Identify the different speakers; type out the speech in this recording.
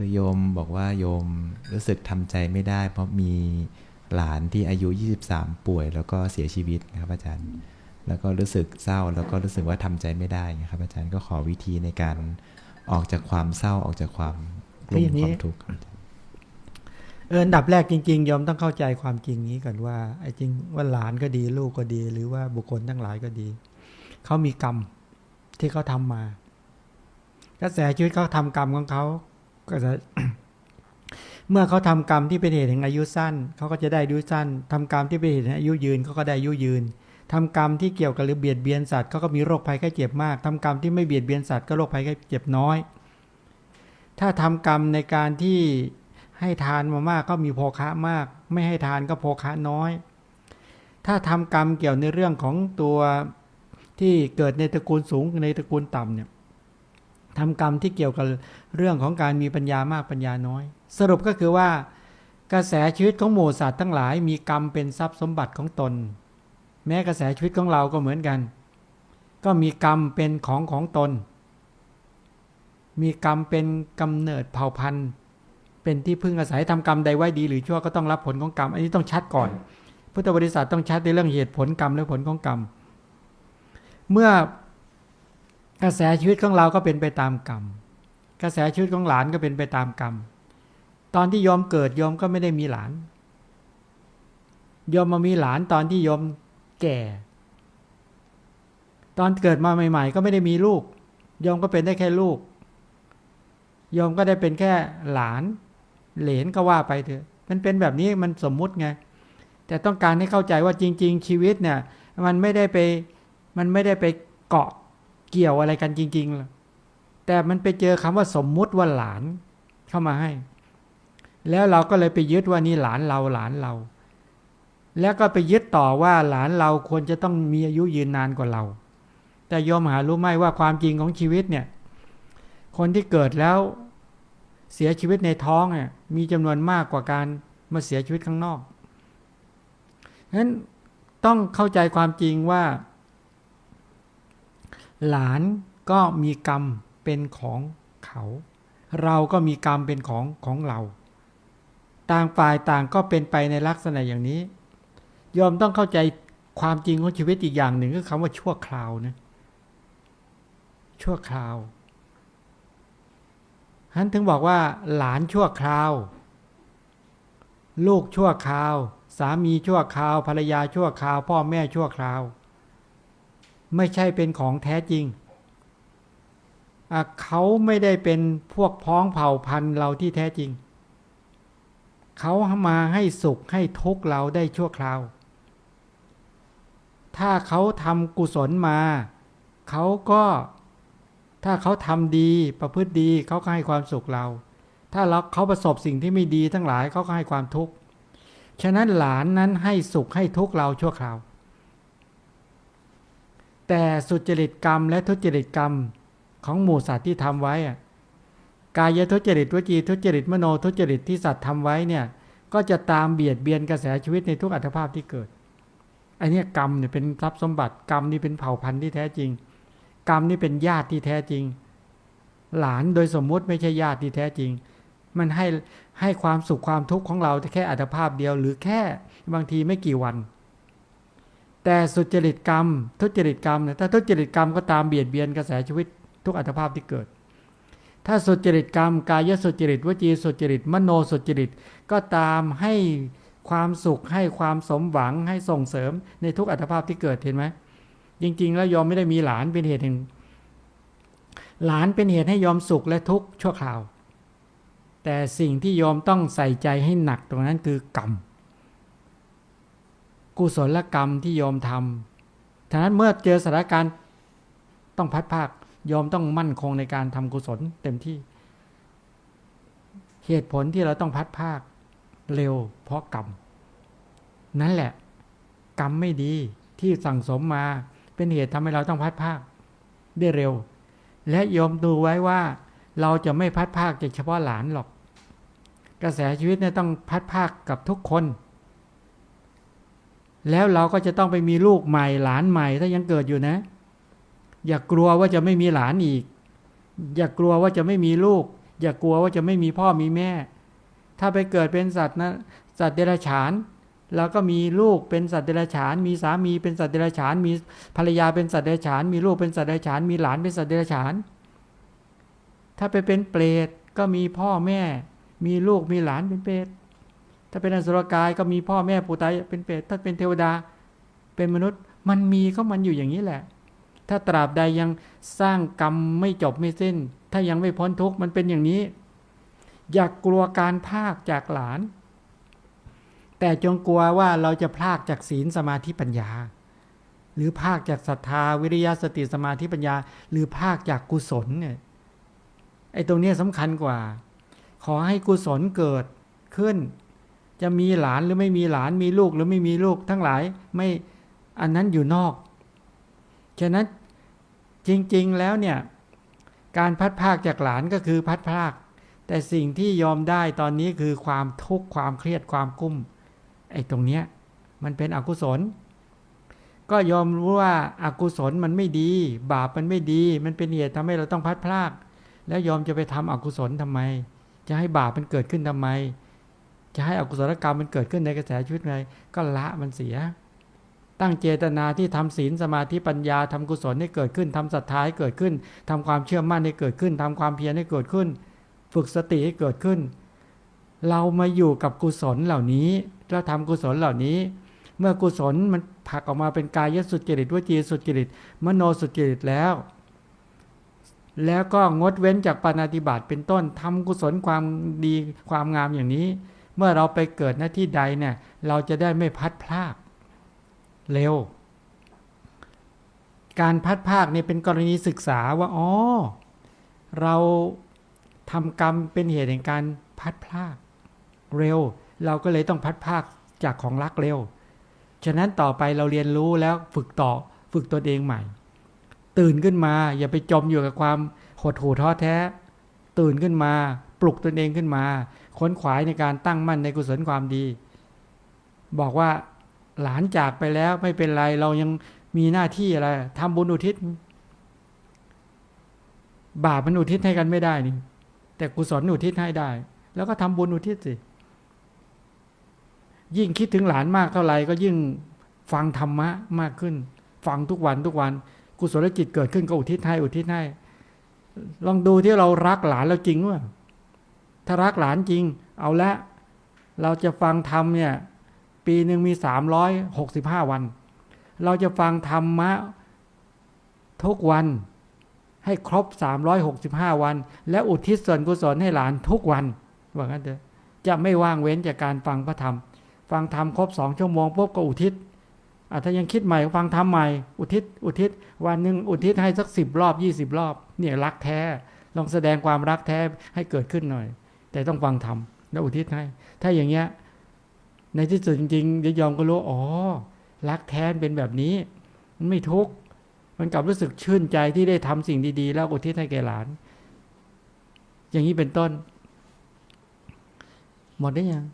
Speaker 1: คือโยมบอกว่าโยมรู้สึกทำใจไม่ได้ เพราะมีหลานที่อายุ 23 ป่วย แล้วก็เสียชีวิตนะครับอาจารย์ แล้วก็รู้สึกเศร้าแล้วก็รู้สึกว่าทำใจไม่ได้นะครับ อาจารย์ก็ขอวิธีในการออกจากความเศร้าออกจากความกลุ้มความทุกข์
Speaker 2: เอออันดับแรกจริงๆยอมต้องเข้าใจความจริงนี้ก่อนว่าไอ้จริงว่าหลานก็ดีลูกก็ดี หรือว่าบุคคลทั้งหลายก็ดีเขามีกรรมที่เขาทำมา กระแสชีวิตเขาทำกรรมของเขา ก็จะเมื่อเขาทำกรรมที่เป็นเหตุแห่งอายุสั้น เขาก็จะได้อายุสั้นทำกรรมที่เป็นเหตุแห่งอายุยืนเขาก็ได้อายุยืนทำกรรมที่เกี่ยวกับหรือเบียดเบียนสัตว์เขาก็มีโรคภัยไข้เจ็บมากทำกรรมที่ไม่เบียดเบียนสัตว์ก็โรคภัยไข้เจ็บน้อย ถ้าทำกรรมในการที่ให้ทานมามากก็มีโภคะมาก ไม่ให้ทานก็โภคะน้อย ถ้าทำกรรมเกี่ยวในเรื่องของตัวที่เกิดในตระกูลสูงในตระกูลต่ำเนี่ย ทำกรรมที่เกี่ยวกับเรื่องของการมีปัญญามากปัญญาน้อย สรุปก็คือว่า กระแสชีวิตของหมู่สัตว์ทั้งหลาย มีกรรมเป็นทรัพย์สมบัติของตน แม้กระแสชีวิตของเราก็เหมือนกัน ก็มีกรรมเป็นของของตน มีกรรมเป็นกำเนิดเผ่าพันธุ์ เป็นที่พึ่งอาศัยทำกรรมใดไว้ดีหรือชั่วก็ต้องรับผลของกรรม อันนี้ต้องชัดก่อน พุทธบริษัทต้องชัดในเรื่องเหตุผลกรรมและผลของกรรม เมื่อ กระแสชีวิตของเราก็เป็นไปตามกรรม กระแสชีวิตของหลานก็เป็นไปตามกรรม ตอนที่ยอมเกิดยอมก็ไม่ได้มีหลานยอมมามีหลานตอนที่ยอมแก่ ตอนเกิดมาใหม่ ๆ ก็ไม่ได้มีลูกยอมก็เป็นได้แค่ลูกยอมก็ได้เป็นแค่หลาน เหลนก็ว่าไปเถอะ มันเป็นแบบนี้มันสมมุติไง แต่ต้องการให้เข้าใจว่าจริง ๆ ชีวิตเนี่ย มันไม่ได้ไปมันไม่ได้ไปเกาะ เกี่ยวอะไรกันจริงๆแต่มันไปเจอคำว่าสมมุติว่าหลานเข้ามาให้ แล้วเราก็เลยไปยึดว่านี่หลานเราหลานเรา แล้วก็ไปยึดต่อว่าหลานเราควรจะต้องมีอายุยืนนานกว่าเรา แต่ยอมหารู้ไหมว่าความจริงของชีวิตเนี่ย คนที่เกิดแล้วเสียชีวิตในท้องเนี่ยมีจำนวนมากกว่าการมาเสียชีวิตข้างนอกฉะนั้นต้องเข้าใจความจริงว่า หลานก็มีกรรมเป็นของเขา เราก็มีกรรมเป็นของของเรา ต่างฝ่ายต่างก็เป็นไปในลักษณะอย่างนี้ยอมต้องเข้าใจความจริงของชีวิตอีกอย่างหนึ่งก็คำว่าชั่วคราวนะชั่วคราวฉันถึงบอกว่า หลานชั่วคราว ลูกชั่วคราว สามีชั่วคราว ภรรยาชั่วคราว พ่อแม่ชั่วคราว ไม่ใช่เป็นของแท้จริง เขาไม่ได้เป็นพวกพ้องเผ่าพันธุ์เราที่แท้จริง เขามาให้สุขให้ทุกข์เราได้ชั่วคราว ถ้าเขาทำกุศลมา เขาก็ถ้าเขาทำดีประพฤติดีเขาก็ให้ความสุขเรา ถ้าเราเขาประสบสิ่งที่ไม่ดีทั้งหลายเขาก็ให้ความทุกข์ ฉะนั้นหลานนั้นให้สุขให้ทุกข์เราชั่วคราว แต่สุจริตกรรมและทุจริตกรรมของหมู่สัตว์ที่ทำไว้กายทุจริตวจีทุจริตมโนทุจริตที่สัตว์ทำไว้เนี่ยก็จะตามเบียดเบียนกระแสชีวิตในทุกอัตภาพที่เกิดอันนี้กรรมเนี่ยเป็นทรัพย์สมบัติกรรมนี่เป็นเผ่าพันธุ์ที่แท้จริง กรรมนี่เป็นญาติที่แท้จริง หลานโดยสมมุติไม่ใช่ญาติที่แท้จริง มันให้ให้ความสุขความทุกข์ของเราแค่อัตภาพเดียว หรือแค่บางทีไม่กี่วัน แต่สุจริตกรรม ทุจริตกรรมเนี่ยถ้าทุจริตกรรมก็ตามเบียดเบียนกระแสชีวิตทุกอัตภาพที่เกิด ถ้าสุจริตกรรม กายสุจริตวจีสุจริตมโนสุจริตก็ตามให้ความสุขให้ความสมหวังให้ส่งเสริมในทุกอัตภาพที่เกิดเห็นไหมจริง ๆ แล้วยอมไม่ได้มีหลานเป็นเหตุแห่งหลานเป็นเหตุให้ยอมสุขและทุกข์ชั่วคราว แต่สิ่งที่ยอมต้องใส่ใจให้หนักตรงนั้นคือกรรม กุศลกรรมที่ยอมทำฉะนั้นเมื่อเจอสถานการณ์ต้องพัดภาคยอมต้องมั่นคงในการทำกุศลเต็มที่ เหตุผลที่เราต้องพัดภาคเร็ว เพราะกรรม นั่นแหละ กรรมไม่ดีที่สั่งสมมาเป็นเหตุทำให้เราต้องพัดภาคได้เร็ว และยอมดูไว้ว่า เราจะไม่พัดภาคเฉพาะหลานหรอก กระแสชีวิตเนี่ยต้องพัดภาคกับทุกคน แล้วเราก็จะต้องไปมีลูกใหม่หลานใหม่ ถ้ายังเกิดอยู่นะ อย่ากลัวว่าจะไม่มีหลานอีก อย่ากลัวว่าจะไม่มีลูก อย่ากลัวว่าจะไม่มีพ่อมีแม่ ถ้าไปเกิดเป็นสัตว์นะสัตว์เดรัจฉานแล้วก็มีลูกเป็นสัตว์เดรัจฉาน มีสามีเป็นสัตว์เดรัจฉาน มีภรรยาเป็นสัตว์เดรัจฉาน มีลูกเป็นสัตว์เดรัจฉาน มีหลานเป็นสัตว์เดรัจฉาน ถ้าไปเป็นเปรตก็มีพ่อแม่ มีลูกมีหลานเป็นเปรต ถ้าเป็นอสุรกายก็มีพ่อแม่ปู่ตายเป็นเปรตถ้าเป็นเทวดา เป็นมนุษย์มันมีก็มันอยู่อย่างนี้แหละ ถ้าตราบใดยังสร้างกรรมไม่จบไม่สิ้น ถ้ายังไม่พ้นทุกข์มันเป็นอย่างนี้ อย่ากกลัวการพากจากหลาน แต่จงกลัวว่าเราจะพลากจากศีลสมาธิปัญญา หรือพากจากศรัทธาวิริยะสติสมาธิปัญญา หรือพากจากกุศลเนี่ยไอ้ตรงนี้สำคัญกว่า ขอให้กุศลเกิดขึ้น จะมีหลานหรือไม่มีหลานมีลูกหรือไม่มีลูกทั้งหลายไม่อันนั้นอยู่นอก ฉะนั้นจริงๆแล้วเนี่ยการพัดภาคจากหลานก็คือพัดภาค แต่สิ่งที่ยอมได้ตอนนี้คือความทุกข์ความเครียดความกุ้มไอ้ตรงเนี้ยมันเป็นอกุศล ก็ยอมรู้ว่าอากุศลมันไม่ดี บาปมันไม่ดี มันเป็นเหตุทำให้เราต้องพัดพลาก แล้วยอมจะไปทำอกุศลทำไม จะให้บาปมันเกิดขึ้นทำไม จะให้อกุศลกรรมมันเกิดขึ้นในกระแสชีวิตไงก็ละมันเสีย ตั้งเจตนาที่ทำศีลสมาธิปัญญาทำกุศลให้เกิดขึ้นทำศรัทธาให้เกิดขึ้นทำความเชื่อมั่นให้เกิดขึ้นทำความเพียรให้เกิดขึ้น ฝึกสติให้เกิดขึ้น เรามาอยู่กับกุศลเหล่านี้เราทำกุศลเหล่านี้ เมื่อกุศลมันผลักออกมาเป็นกายสุจริตวจีสุจริตมโนสุจริตแล้วแล้วก็งดเว้นจากปานาติบาตเป็นต้นทำกุศลความดีความงามอย่างนี้ เมื่อเราไปเกิดหน้าที่ใดเนี่ย เราจะได้ไม่พัดพลากเร็ว การพัดภาคเนี่ยเป็นกรณีศึกษาว่าอ๋อเราทำกรรมเป็นเหตุแห่งการพัดพลากเร็ว เราก็เลยต้องพัดภาคจากของรักเร็ว ฉะนั้นต่อไปเราเรียนรู้แล้วฝึกต่อฝึกตัวเองใหม่ ตื่นขึ้นมาอย่าไปจมอยู่กับความหดหู่ท้อแท้ ตื่นขึ้นมา ปลุกตนเองขึ้นมาค้นขวายในการตั้งมั่นในกุศลความดี บอกว่าหลานจากไปแล้วไม่เป็นไรเรายังมีหน้าที่อะไรทำบุญอุทิศ บาปมันอุทิศให้กันไม่ได้นี่ แต่กุศลอุทิศให้ได้ แล้วก็ทำบุญอุทิศสิยิ่งคิดถึงหลานมากเท่าไหร่ก็ยิ่งฟังธรรมะมากขึ้น ฟังทุกวันทุกวัน กุศลจิตเกิดขึ้นก็อุทิศให้อุทิศให้ ลองดูที่เรารักหลานเราจริงว่าถ้ารักหลานจริง เอาละ เราจะฟังธรรมเนี่ย ปีหนึ่งมีสามร้อยหกสิบห้าวัน เราจะฟังธรรมะทุกวันให้ครบสามร้อยหกสิบห้าวัน และอุทิศส่วนกุศลให้หลานทุกวันว่างั้นเถอะจะไม่ว่างเว้นจากการฟังพระธรรม ฟังธรรมครบสองชั่วโมงปุ๊บก็อุทิศ ถ้ายังคิดใหม่ฟังธรรมใหม่ อุทิศ อุทิศ วันหนึ่งอุทิศให้สักสิบรอบยี่สิบรอบ เนี่ยรักแท้ ลองแสดงความรักแท้ให้เกิดขึ้นหน่อย แต่ต้องฟังธรรมแล้วอุทิศให้ ถ้าอย่างเงี้ย ในที่สุดจริงๆเดี๋ยยอมก็รู้ อ๋อ รักแท้เป็นแบบนี้ มันไม่ทุกข์ มันกลับรู้สึกชื่นใจที่ได้ทำสิ่งดี ๆ แล้วอุทิศให้แก่หลาน อย่างนี้เป็นต้น หมดได้ยัง